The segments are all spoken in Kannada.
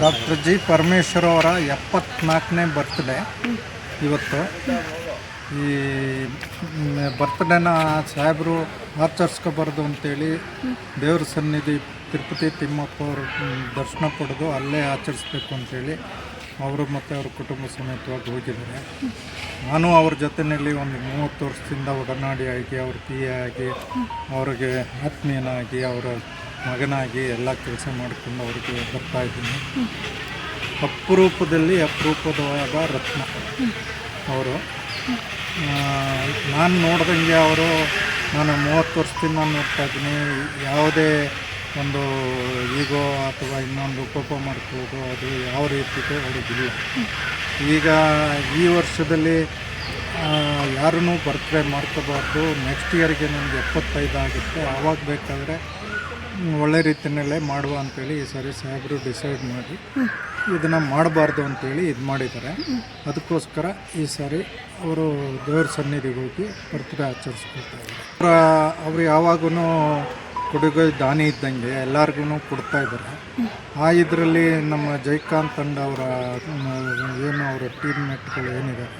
ಡಾಕ್ಟರ್ ಜಿ ಪರಮೇಶ್ವರ ಅವರ ಎಪ್ಪತ್ನಾಲ್ಕನೇ ಬರ್ತ್ಡೇ ಇವತ್ತು ಈ ಬರ್ತ್ಡೇನ ಸಾಹೇಬರು ಆಚರಿಸ್ಕೋಬಾರ್ದು ಅಂತೇಳಿ ದೇವ್ರ ಸನ್ನಿಧಿ ತಿರುಪತಿ ತಿಮ್ಮಪ್ಪ ಅವರು ದರ್ಶನ ಪಡೆದು ಅಲ್ಲೇ ಆಚರಿಸ್ಬೇಕು ಅಂತೇಳಿ ಅವರು ಮತ್ತು ಅವ್ರ ಕುಟುಂಬ ಸಮೇತವಾಗಿ ಹೋಗಿದ್ದಾರೆ. ನಾನು ಅವ್ರ ಜೊತೆಯಲ್ಲಿ ಒಂದು ಮೂವತ್ತು ವರ್ಷದಿಂದ ಒಡನಾಡಿ ಆಗಿ, ಅವ್ರ ಪಿಎ ಆಗಿ, ಅವ್ರಿಗೆ ಆತ್ಮೀಯನಾಗಿ, ಅವರ ಮಗನಾಗಿ ಎಲ್ಲ ಕೆಲಸ ಮಾಡಿಕೊಂಡು ಅವ್ರಿಗೆ ಬರ್ತಾ ಇದ್ದೀನಿ. ಅಪರೂಪದಲ್ಲಿ ಅಪರೂಪದವಾದ ರತ್ನ ಅವರು. ನಾನು ನೋಡ್ದಂಗೆ ಅವರು ನಾನು ಮೂವತ್ತು ವರ್ಷದಿಂದ ನೋಡ್ತಾ ಇದ್ದೀನಿ. ಯಾವುದೇ ಒಂದು ಈಗೋ ಅಥವಾ ಇನ್ನೊಂದು ಕೋಪ ಮಾಡ್ಕೊಳ್ಳೋದು ಅದು ಯಾವ ರೀತಿ ಅವ್ರಿಗಿಲ್ಲ ಈಗ ಈ ವರ್ಷದಲ್ಲಿ ಯಾರೂ ಬರ್ತ್ಡೇ ಮಾಡ್ಕೋಬಾರ್ದು. ನೆಕ್ಸ್ಟ್ ಇಯರ್ಗೆ ನನಗೆ ಎಪ್ಪತ್ತೈದು ಆಗುತ್ತೆ. ಆವಾಗ ಬೇಕಾದರೆ ಒಳ್ಳೆ ರೀತಿಯಲ್ಲೇ ಮಾಡುವ ಅಂತೇಳಿ ಈ ಸಾರಿ ಸಾಹೇಬರು ಡಿಸೈಡ್ ಮಾಡಿ ಇದನ್ನು ಮಾಡಬಾರ್ದು ಅಂತೇಳಿ ಇದು ಮಾಡಿದ್ದಾರೆ. ಅದಕ್ಕೋಸ್ಕರ ಈ ಸಾರಿ ಅವರು ದೇವ್ರ ಸನ್ನಿಧಿಗೆ ಹೋಗಿ ಬರ್ತ್ಡೇ ಆಚರಿಸ್ಕೊಳ್ತಾ ಇದ್ದಾರೆ. ಅವರು ಯಾವಾಗೂ ಕೊಡುಗೆ ದಾನಿ ಇದ್ದಂಗೆ ಎಲ್ಲರಿಗೂ ಕೊಡ್ತಾ ಇದ್ದಾರೆ ಆ ಇದರಲ್ಲಿ ನಮ್ಮ ಜೈಕಾಂತ್ ತಂಡ ಅವರ ಏನು ಅವರ ಟೀಮ್ ಮೇಟ್ಗಳು ಏನಿದ್ದಾರೆ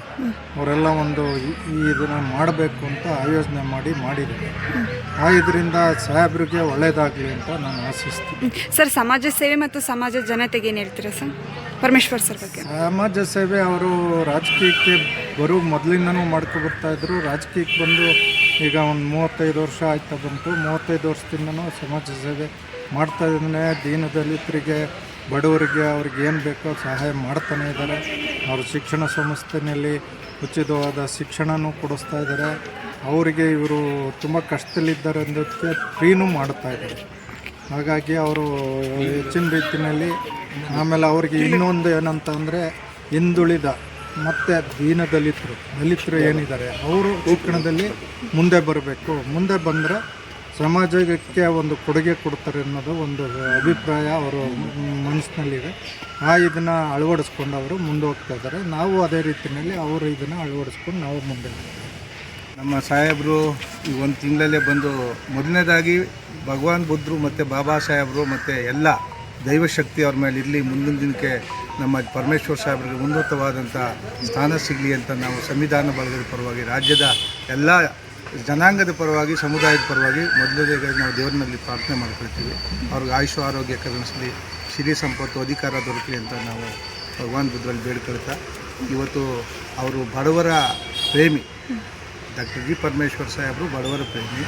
ಅವರೆಲ್ಲ ಒಂದು ಈ- ಇದನ್ನು ಮಾಡಬೇಕು ಅಂತ ಆಯೋಜನೆ ಮಾಡಿ ಮಾಡಿದ್ದಾರೆ. ಆ ಇದರಿಂದ ಸಾಹೇಬ್ರಿಗೆ ಒಳ್ಳೇದಾಗಲಿ ಅಂತ ನಾನು ಆಶಿಸ್ತೀನಿ. ಸರ್ ಸಮಾಜ ಸೇವೆ ಮತ್ತು ಸಮಾಜ ಜನತೆಗೆ ಏನು ಹೇಳ್ತೀರಾ ಸರ್? ಪರಮೇಶ್ವರ್ ಸರ್ ಬಗ್ಗೆ. ಸಮಾಜ ಸೇವೆ ಅವರು ರಾಜಕೀಯಕ್ಕೆ ಬರೋ ಮೊದಲಿಂದನೂ ಮಾಡ್ಕೊ ಬರ್ತಾ ಇದ್ರು. ರಾಜಕೀಯಕ್ಕೆ ಬಂದು ಈಗ ಒಂದು ಮೂವತ್ತೈದು ವರ್ಷ ಆಯ್ತಾ ಬಂತು ಮೂವತ್ತೈದು ವರ್ಷದಿಂದನೂ ಸಮಾಜ ಸೇವೆ ಮಾಡ್ತಾ ಇದ್ದಾನೆ. ದೀನ ದಲಿತರಿಗೆ ಬಡವರಿಗೆ ಅವ್ರಿಗೆ ಏನು ಬೇಕೋ ಸಹಾಯ ಮಾಡ್ತಾನೆ ಇದ್ದಾರೆ. ಅವರು ಶಿಕ್ಷಣ ಸಂಸ್ಥೆಯಲ್ಲಿ ಉಚಿತವಾದ ಶಿಕ್ಷಣನೂ ಕೊಡಿಸ್ತಾ ಇದ್ದಾರೆ. ಅವರಿಗೆ ಇವರು ತುಂಬ ಕಷ್ಟದಲ್ಲಿದ್ದಾರೆ ಅನ್ನೋದಕ್ಕೆ ಫ್ರೀನೂ ಮಾಡ್ತಾ ಇದ್ದಾರೆ. ಹಾಗಾಗಿ ಅವರು ಹೆಚ್ಚಿನ ರೀತಿಯಲ್ಲಿ ಆಮೇಲೆ ಅವ್ರಿಗೆ ಇನ್ನೊಂದು ಏನಂತ ಅಂದರೆ ಹಿಂದುಳಿದ ಮತ್ತು ದೀನ ದಲಿತರು ದಲಿತರು ಏನಿದ್ದಾರೆ, ಅವರು ಶಿಕ್ಷಣದಲ್ಲಿ ಮುಂದೆ ಬರಬೇಕು. ಮುಂದೆ ಬಂದರೆ ಸಮಾಜಕ್ಕೆ ಒಂದು ಕೊಡುಗೆ ಕೊಡ್ತಾರೆ ಅನ್ನೋದು ಒಂದು ಅಭಿಪ್ರಾಯ ಅವರು ಮನಸ್ಸಿನಲ್ಲಿದೆ. ಆ ಇದನ್ನು ಅಳವಡಿಸ್ಕೊಂಡು ಅವರು ಮುಂದೆ ಹೋಗ್ತಾ ಇದ್ದಾರೆ. ನಾವು ಅದೇ ರೀತಿಯಲ್ಲಿ ಅವರು ಇದನ್ನು ಅಳವಡಿಸ್ಕೊಂಡು ನಾವು ಮುಂದೆ ನಮ್ಮ ಸಾಹೇಬರು ಈ ಒಂದು ತಿಂಗಳಲ್ಲೇ ಬಂದು ಮೊದಲನೇದಾಗಿ ಭಗವಾನ್ ಬುದ್ಧರು ಮತ್ತು ಬಾಬಾ ಸಾಹೇಬರು ಮತ್ತು ಎಲ್ಲ ದೈವಶಕ್ತಿ ಅವ್ರ ಮೇಲೆ ಇರಲಿ, ಮುಂದಿನ ದಿನಕ್ಕೆ ನಮ್ಮ ಪರಮೇಶ್ವರ್ ಸಾಹೇಬರಿಗೆ ಉನ್ನತವಾದಂಥ ಸ್ಥಾನ ಸಿಗಲಿ ಅಂತ ನಾವು ಸಂವಿಧಾನ ಬಳಗದ ಪರವಾಗಿ, ರಾಜ್ಯದ ಎಲ್ಲ ಜನಾಂಗದ ಪರವಾಗಿ, ಸಮುದಾಯದ ಪರವಾಗಿ ಮೊದಲನೇದಾಗಿ ನಾವು ದೇವರಿನಲ್ಲಿ ಪ್ರಾರ್ಥನೆ ಮಾಡ್ಕೊಳ್ತೀವಿ. ಅವ್ರಿಗೆ ಆಯುಷು, ಆರೋಗ್ಯ ಕರುಣಿಸಲಿ, ಸಿರಿ ಸಂಪತ್ತು ಅಧಿಕಾರ ದೊರಕಲಿ ಅಂತ ನಾವು ಭಗವಾನ್ ಬುದ್ಧರಲ್ಲಿ ಬೇಡ್ಕೊಳ್ತಾ, ಇವತ್ತು ಅವರು ಬಡವರ ಪ್ರೇಮಿ, ಡಾಕ್ಟರ್ ಜಿ ಪರಮೇಶ್ವರ್ ಸಾಹೇಬರು ಬಡವರ ಪ್ರೇಮಿ.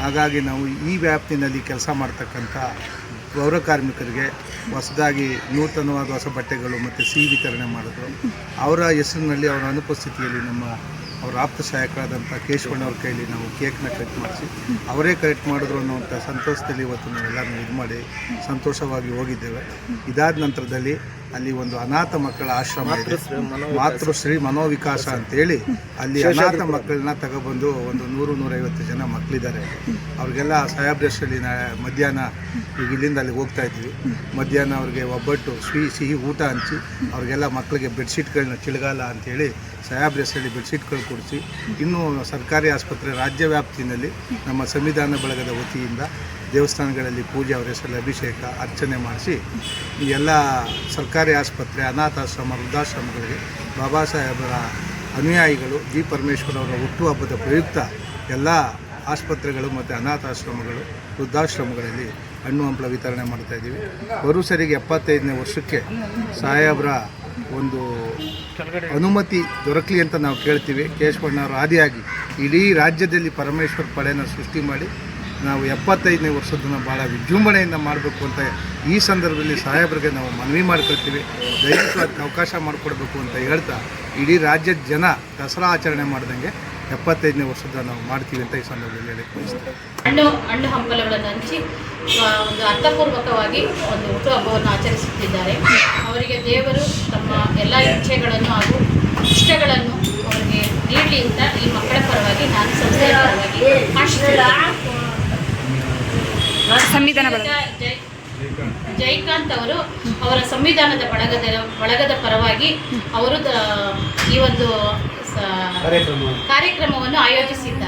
ಹಾಗಾಗಿ ನಾವು ಈ ವ್ಯಾಪ್ತಿನಲ್ಲಿ ಕೆಲಸ ಮಾಡ್ತಕ್ಕಂಥ ಪೌರ ಕಾರ್ಮಿಕರಿಗೆ ಹೊಸದಾಗಿ ನೂತನವಾದ ಹೊಸ ಬಟ್ಟೆಗಳು ಮತ್ತು ಸಿಹಿ ವಿತರಣೆ ಮಾಡಿದ್ರು ಅವರ ಹೆಸರಿನಲ್ಲಿ ಅವರ ಅನುಪಸ್ಥಿತಿಯಲ್ಲಿ ನಮ್ಮ ಅವರ ಆಪ್ತ ಸಹಾಯಕರಾದಂಥ ಕೇಶವಣ್ಣ ಅವ್ರ ಕೈಲಿ ನಾವು ಕೇಕ್ನ ಕಟ್ ಮಾಡಿಸಿ, ಅವರೇ ಕರೆಕ್ಟ್ ಮಾಡಿದ್ರು ಅನ್ನೋವಂಥ ಸಂತೋಷದಲ್ಲಿ ಇವತ್ತು ನಾವೆಲ್ಲರೂ ಇದು ಮಾಡಿ ಸಂತೋಷವಾಗಿ ಹೋಗಿದ್ದೇವೆ. ಇದಾದ ನಂತರದಲ್ಲಿ ಅಲ್ಲಿ ಒಂದು ಅನಾಥ ಮಕ್ಕಳ ಆಶ್ರಮ ಇದೆ. ಮಾತೃಶ್ರೀ ಮನೋವಿಕಾಸ. ಅಂತೇಳಿ ಅಲ್ಲಿ ಅನಾಥ ಮಕ್ಕಳನ್ನ ತಗೊಬಂದು ಒಂದು ನೂರು ನೂರೈವತ್ತು ಜನ ಮಕ್ಕಳಿದ್ದಾರೆ ಅವ್ರಿಗೆಲ್ಲ ಸಾಹೇಬ್ರಷ್ಟಲ್ಲಿ ನಾ ಮಧ್ಯಾಹ್ನ ಈಗ ಇಲ್ಲಿಂದ ಅಲ್ಲಿಗೆ ಹೋಗ್ತಾ ಇದ್ವಿ. ಮಧ್ಯಾಹ್ನ ಅವ್ರಿಗೆ ಒಬ್ಬಟ್ಟು ಸಿಹಿ ಸಿಹಿ ಊಟ ಹಂಚಿ ಅವ್ರಿಗೆಲ್ಲ ಮಕ್ಕಳಿಗೆ ಬೆಡ್ಶೀಟ್ಗಳನ್ನ ಚಳಿಗಾಲ ಅಂತೇಳಿ ಸಾಹೇಬ್ರ ಹೆಸರಲ್ಲಿ ಬೆಡ್ಶೀಟ್ಗಳು ಕೊಡಿಸಿ ಇನ್ನೂ ಸರ್ಕಾರಿ ಆಸ್ಪತ್ರೆ ರಾಜ್ಯ ವ್ಯಾಪ್ತಿಯಲ್ಲಿ ನಮ್ಮ ಸಂವಿಧಾನ ಬಳಗದ ವತಿಯಿಂದ ದೇವಸ್ಥಾನಗಳಲ್ಲಿ ಪೂಜೆ ಅವರ ಹೆಸರಲ್ಲಿ ಅಭಿಷೇಕ ಅರ್ಚನೆ ಮಾಡಿಸಿ ಈ ಎಲ್ಲ ಸರ್ಕಾರಿ ಆಸ್ಪತ್ರೆ, ಅನಾಥಾಶ್ರಮ ವೃದ್ಧಾಶ್ರಮಗಳಿಗೆ ಬಾಬಾ ಸಾಹೇಬರ ಅನುಯಾಯಿಗಳು ಜಿ. ಪರಮೇಶ್ವರ್ ಅವರ ಹುಟ್ಟುಹಬ್ಬದ ಪ್ರಯುಕ್ತ ಎಲ್ಲ ಆಸ್ಪತ್ರೆಗಳು ಮತ್ತು ಅನಾಥಾಶ್ರಮಗಳು, ವೃದ್ಧಾಶ್ರಮಗಳಲ್ಲಿ ಹಣ್ಣು ಹಂಪಲ ವಿತರಣೆ ಮಾಡ್ತಾ ಇದ್ದೀವಿ. ಬರು ಸರಿಗೆ ಎಪ್ಪತ್ತೈದನೇ ವರ್ಷಕ್ಕೆ ಸಾಹೇಬರ ಒಂದು ಅನುಮತಿ ದೊರಕಲಿ ಅಂತ ನಾವು ಕೇಳ್ತೀವಿ. ಕೇಶವಣ್ಣವರು ಆದಿಯಾಗಿ ಇಡೀ ರಾಜ್ಯದಲ್ಲಿ ಪರಮೇಶ್ವರ್ ಪಡೆಯನ್ನು ಸೃಷ್ಟಿ ಮಾಡಿ ನಾವು ಎಪ್ಪತ್ತೈದನೇ ವರ್ಷದನ್ನು ಭಾಳ ವಿಜೃಂಭಣೆಯಿಂದ ಮಾಡಬೇಕು ಅಂತ ಈ ಸಂದರ್ಭದಲ್ಲಿ ಸಾಹೇಬರಿಗೆ ನಾವು ಮನವಿ ಮಾಡ್ಕೊಳ್ತೀವಿ. ದಯವಿಟ್ಟು ಅವಕಾಶ ಮಾಡಿಕೊಡ್ಬೇಕು ಅಂತ ಹೇಳ್ತಾ ಇಡೀ ರಾಜ್ಯದ ಜನ ದಸರಾ ಆಚರಣೆ ಮಾಡ್ದಂಗೆ ಎಪ್ಪತ್ತೈದನೇ ವರ್ಷದ ನಾವು ಮಾಡ್ತೀವಿ ಅಂತ ಈ ಸಂದರ್ಭದಲ್ಲಿ ಹೇಳಕ್ಕೆ ಬಯಸ್ತೀನಿ ಹಣ್ಣು ಹಣ್ಣು ಹಂಬಲಗಳನ್ನು ಹಂಚಿ ಒಂದು ಅರ್ಥಪೂರ್ವಕವಾಗಿ ಒಂದು ಹುಟ್ಟುಹಬ್ಬವನ್ನು ಆಚರಿಸುತ್ತಿದ್ದಾರೆ. ಅವರಿಗೆ ದೇವರು ತಮ್ಮ ಎಲ್ಲ ಇಚ್ಛೆಗಳನ್ನು ಹಾಗೂ ಇಷ್ಟಗಳನ್ನು ಅವರಿಗೆ ನೀಡಲಿ ಅಂತ ಈ ಮಕ್ಕಳ ಪರವಾಗಿ ನಾನು ಸಂಸ್ಥೆಯ ಪರವಾಗಿ. ಸಂವಿಧಾನ ಜೈಕಾಂತ್ ಅವರು ಅವರ ಸಂವಿಧಾನದ ಬಳಗದ ಬಳಗದ ಪರವಾಗಿ ಅವರು ಈ ಒಂದು ಕಾರ್ಯಕ್ರಮವನ್ನು ಆಯೋಜಿಸಿದ್ದಾರೆ